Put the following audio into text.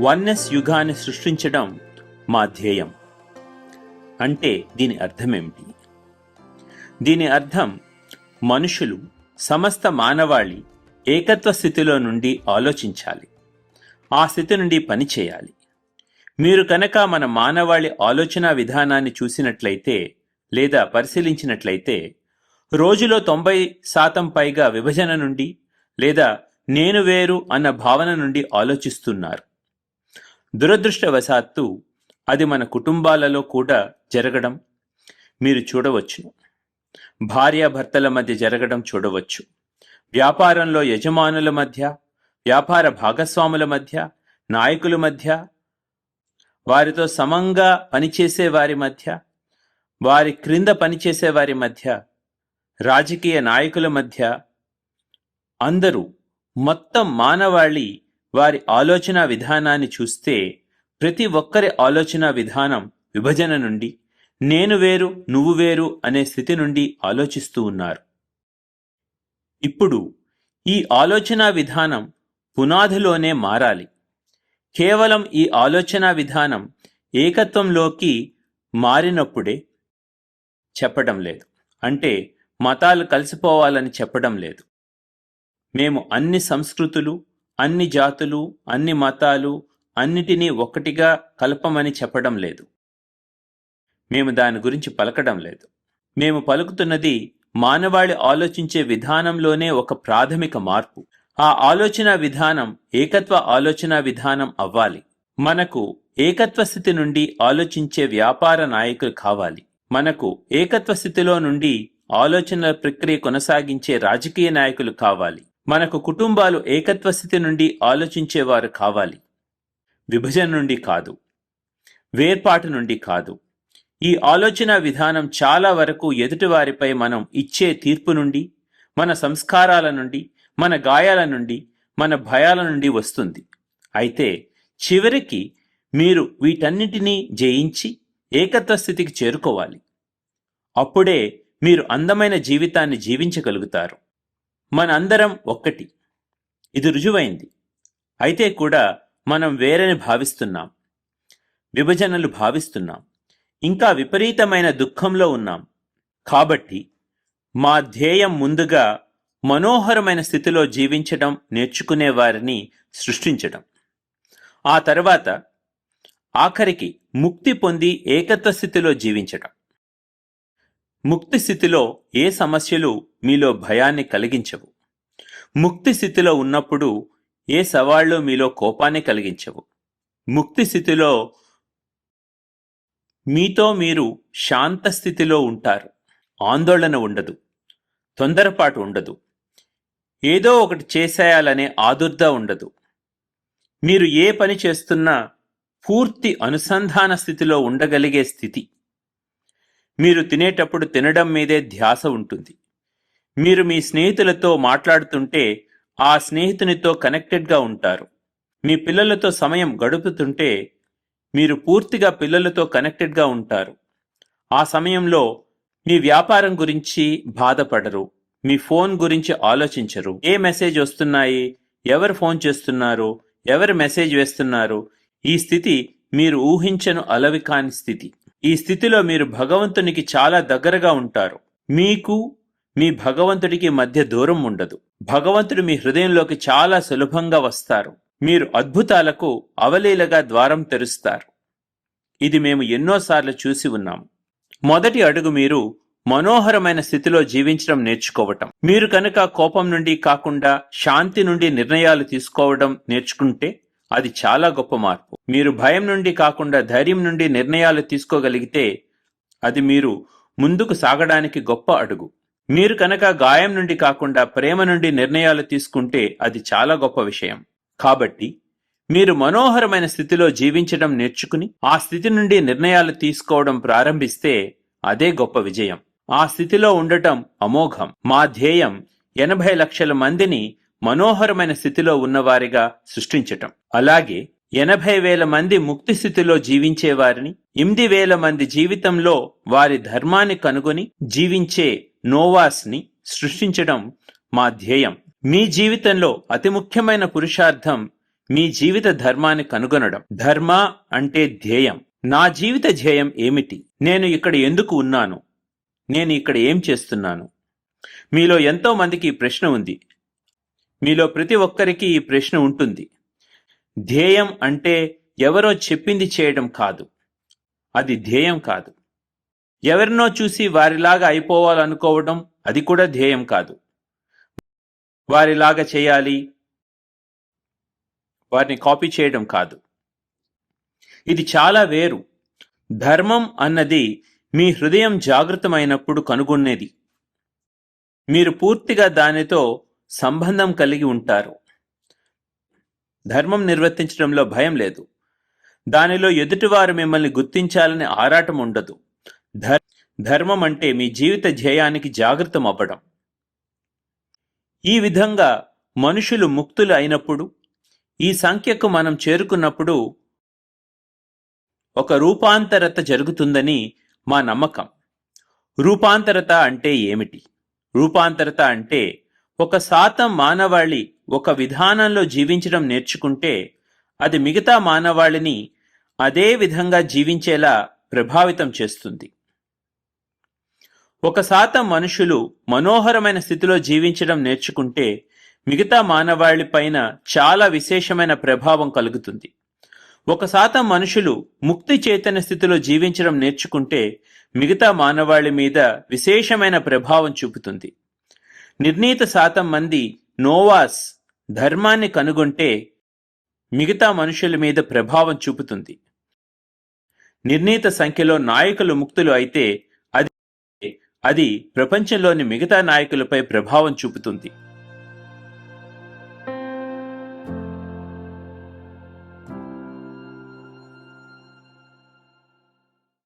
Oneness యుగాన్ని సృష్టించడం మా ధ్యేయం. అంటే దీని అర్థమేమిటి? దీని అర్థం మనుషులు సమస్త మానవాళి ఏకత్వ స్థితిలో నుండి ఆలోచించాలి. ఆ స్థితి నుండి పని చేయాలి. మీరు కనుక మన మానవాళి ఆలోచన విధానాన్ని చూసినట్లయితే లేదా పరిశీలించినట్లయితే రోజులో తొంభై శాతం పైగా విభజన నుండి లేదా నేను వేరు అన్న భావన నుండి ఆలోచిస్తున్నారు. దురదృష్టవశాత్తు అది మన కుటుంబాలలో కూడా జరగడం మీరు చూడవచ్చు. భార్యాభర్తల మధ్య జరగడం చూడవచ్చు. వ్యాపారంలో యజమానుల మధ్య వ్యాపార భాగస్వాముల మధ్య నాయకుల మధ్య వారితో సమంగా పనిచేసే వారి మధ్య వారి క్రింద పనిచేసే వారి మధ్య రాజకీయ నాయకుల మధ్య అందరూ మొత్తం మానవాళి వారి ఆలోచన విధానాన్ని చూస్తే ప్రతి ఒక్కరి ఆలోచన విధానం విభజన నుండి నేను వేరు నువ్వు వేరు అనే స్థితి నుండి ఆలోచిస్తూ ఉన్నారు. ఇప్పుడు ఈ ఆలోచన విధానం పునాదిలోనే మారాలి. కేవలం ఈ ఆలోచన విధానం ఏకత్వంలోకి మారినప్పుడే చెప్పడం లేదు. అంటే మతాలు కలిసిపోవాలని చెప్పడం లేదు. మేము అన్ని సంస్కృతులు అన్ని జాతులు అన్ని మతాలు అన్నిటినీ ఒక్కటిగా కలపమని చెప్పడం లేదు. మేము దాని గురించి పలకడం లేదు. మేము పలుకుతున్నది మానవాళి ఆలోచించే విధానంలోనే ఒక ప్రాథమిక మార్పు. ఆ ఆలోచన విధానం ఏకత్వ ఆలోచన విధానం అవ్వాలి. మనకు ఏకత్వ స్థితి నుండి ఆలోచించే వ్యాపార నాయకులు కావాలి. మనకు ఏకత్వ స్థితిలో నుండి ఆలోచనల ప్రక్రియ కొనసాగించే రాజకీయ నాయకులు కావాలి. మనకు కుటుంబాలు ఏకత్వ స్థితి నుండి ఆలోచించేవారు కావాలి. విభజన నుండి కాదు. వేర్పాటు నుండి కాదు. ఈ ఆలోచన విధానం చాలా వరకు ఎదుటివారిపై మనం ఇచ్చే తీర్పు నుండి మన సంస్కారాల నుండి మన గాయాల నుండి మన భయాల నుండి వస్తుంది. అయితే చివరికి మీరు వీటన్నిటినీ జయించి ఏకత్వ స్థితికి చేరుకోవాలి. అప్పుడే మీరు అందమైన జీవితాన్ని జీవించగలుగుతారు. మనందరం ఒక్కటి. ఇది రుజువైంది. అయితే కూడా మనం వేరని భావిస్తున్నాం. విభజనలు భావిస్తున్నాం. ఇంకా విపరీతమైన దుఃఖంలో ఉన్నాం. కాబట్టి మా ధ్యేయం ముందుగా మనోహరమైన స్థితిలో జీవించడం నేర్చుకునే వారిని సృష్టించడం. ఆ తర్వాత ఆఖరికి ముక్తి పొంది ఏకత్వ స్థితిలో జీవించడం. ముక్తి స్థితిలో ఏ సమస్యలు మీలో భయాన్ని కలిగించవు. ముక్తి స్థితిలో ఉన్నప్పుడు ఏ సవాళ్ళు మీలో కోపాన్ని కలిగించవు. ముక్తి స్థితిలో మీతో మీరు శాంత స్థితిలో ఉంటారు. ఆందోళన ఉండదు. తొందరపాటు ఉండదు. ఏదో ఒకటి చేసేయాలనే ఆదుర్ద ఉండదు. మీరు ఏ పని చేస్తున్నా పూర్తి అనుసంధాన స్థితిలో ఉండగలిగే స్థితి. మీరు తినేటప్పుడు తినడం మీదే ధ్యాస ఉంటుంది. మీరు మీ స్నేహితులతో మాట్లాడుతుంటే ఆ స్నేహితునితో కనెక్టెడ్గా ఉంటారు. మీ పిల్లలతో సమయం గడుపుతుంటే మీరు పూర్తిగా పిల్లలతో కనెక్టెడ్గా ఉంటారు. ఆ సమయంలో మీ వ్యాపారం గురించి బాధపడరు. మీ ఫోన్ గురించి ఆలోచించరు. ఏ మెసేజ్ వస్తున్నాయి? ఎవరు ఫోన్ చేస్తున్నారు? ఎవరు మెసేజ్ వేస్తున్నారు? ఈ స్థితి మీరు ఊహించను అలవి కాని స్థితి. ఈ స్థితిలో మీరు భగవంతునికి చాలా దగ్గరగా ఉంటారు. మీకు మీ భగవంతుడికి మధ్య దూరం ఉండదు. భగవంతుడు మీ హృదయంలోకి చాలా సులభంగా వస్తారు. మీరు అద్భుతాలకు అవలీలగా ద్వారం తెరుస్తారు. ఇది మేము ఎన్నోసార్లు చూసి ఉన్నాం. మొదటి అడుగు మీరు మనోహరమైన స్థితిలో జీవించడం నేర్చుకోవటం. మీరు కనుక కోపం నుండి కాకుండా శాంతి నుండి నిర్ణయాలు తీసుకోవడం నేర్చుకుంటే అది చాలా గొప్ప మార్పు. మీరు భయం నుండి కాకుండా ధైర్యం నుండి నిర్ణయాలు తీసుకోగలిగితే అది మీరు ముందుకు సాగడానికి గొప్ప అడుగు. మీరు కనుక గాయం నుండి కాకుండా ప్రేమ నుండి నిర్ణయాలు తీసుకుంటే అది చాలా గొప్ప విషయం. కాబట్టి మీరు మనోహరమైన స్థితిలో జీవించడం నేర్చుకుని ఆ స్థితి నుండి నిర్ణయాలు తీసుకోవడం ప్రారంభిస్తే అదే గొప్ప విజయం. ఆ స్థితిలో ఉండటం అమోఘం. మా ధ్యేయం ఎనభై లక్షల మందిని మనోహరమైన స్థితిలో ఉన్నవారిగా సృష్టించటం. అలాగే ఎనభై వేల మంది ముక్తి స్థితిలో జీవించే వారిని ఎనిమిది వేల మంది జీవితంలో వారి ధర్మాన్ని కనుగొని జీవించే నోవాస్ని సృష్టించడం మా ధ్యేయం. మీ జీవితంలో అతి ముఖ్యమైన పురుషార్థం మీ జీవిత ధర్మాన్ని కనుగొనడం. ధర్మ అంటే ధ్యేయం. నా జీవిత ధ్యేయం ఏమిటి? నేను ఇక్కడ ఎందుకు ఉన్నాను? నేను ఇక్కడ ఏం చేస్తున్నాను? మీలో ఎంతో మందికి ఈ ప్రశ్న ఉంది. మీలో ప్రతి ఒక్కరికి ఈ ప్రశ్న ఉంటుంది. ధ్యేయం అంటే ఎవరో చెప్పింది చేయడం కాదు. అది ధ్యేయం కాదు. ఎవరినో చూసి వారిలాగా అయిపోవాలనుకోవడం అది కూడా ధ్యేయం కాదు. వారిలాగా చేయాలి వారిని కాపీ చేయడం కాదు. ఇది చాలా వేరు. ధర్మం అన్నది మీ హృదయం జాగృతమైనప్పుడు కనుగొనేది. మీరు పూర్తిగా దానితో సంబంధం కలిగి ఉంటారు. ధర్మం నిర్వర్తించడంలో భయం లేదు. దానిలో ఎదుటివారు మిమ్మల్ని గుర్తించాలని ఆరాటం ఉండదు. ధర్మం అంటే మీ జీవిత ధ్యేయానికి జాగృతం అవ్వడం ఈ విధంగా మనుషులు ముక్తులు అయినప్పుడు ఈ సంఖ్యకు మనం చేరుకున్నప్పుడు ఒక రూపాంతరత జరుగుతుందని మా నమ్మకం. రూపాంతరత అంటే ఏమిటి? రూపాంతరత అంటే ఒక శాతం మానవాళి ఒక విధానంలో జీవించడం నేర్చుకుంటే అది మిగతా మానవాళిని అదే విధంగా జీవించేలా ప్రభావితం చేస్తుంది. ఒక శాతం మనుషులు మనోహరమైన స్థితిలో జీవించడం నేర్చుకుంటే మిగతా మానవాళి పైన చాలా విశేషమైన ప్రభావం కలుగుతుంది. ఒక శాతం మనుషులు ముక్తి చైతన్య స్థితిలో జీవించడం నేర్చుకుంటే మిగతా మానవాళి మీద విశేషమైన ప్రభావం చూపుతుంది. నిర్ణీత శాతం మంది నోవాస్ ధర్మాన్ని కనుగొంటే మిగతా మనుషుల మీద ప్రభావం చూపుతుంది. నిర్ణీత సంఖ్యలో నాయకులు ముక్తులు అయితే అది ప్రపంచంలోని మిగతా నాయకులపై ప్రభావం చూపుతుంది.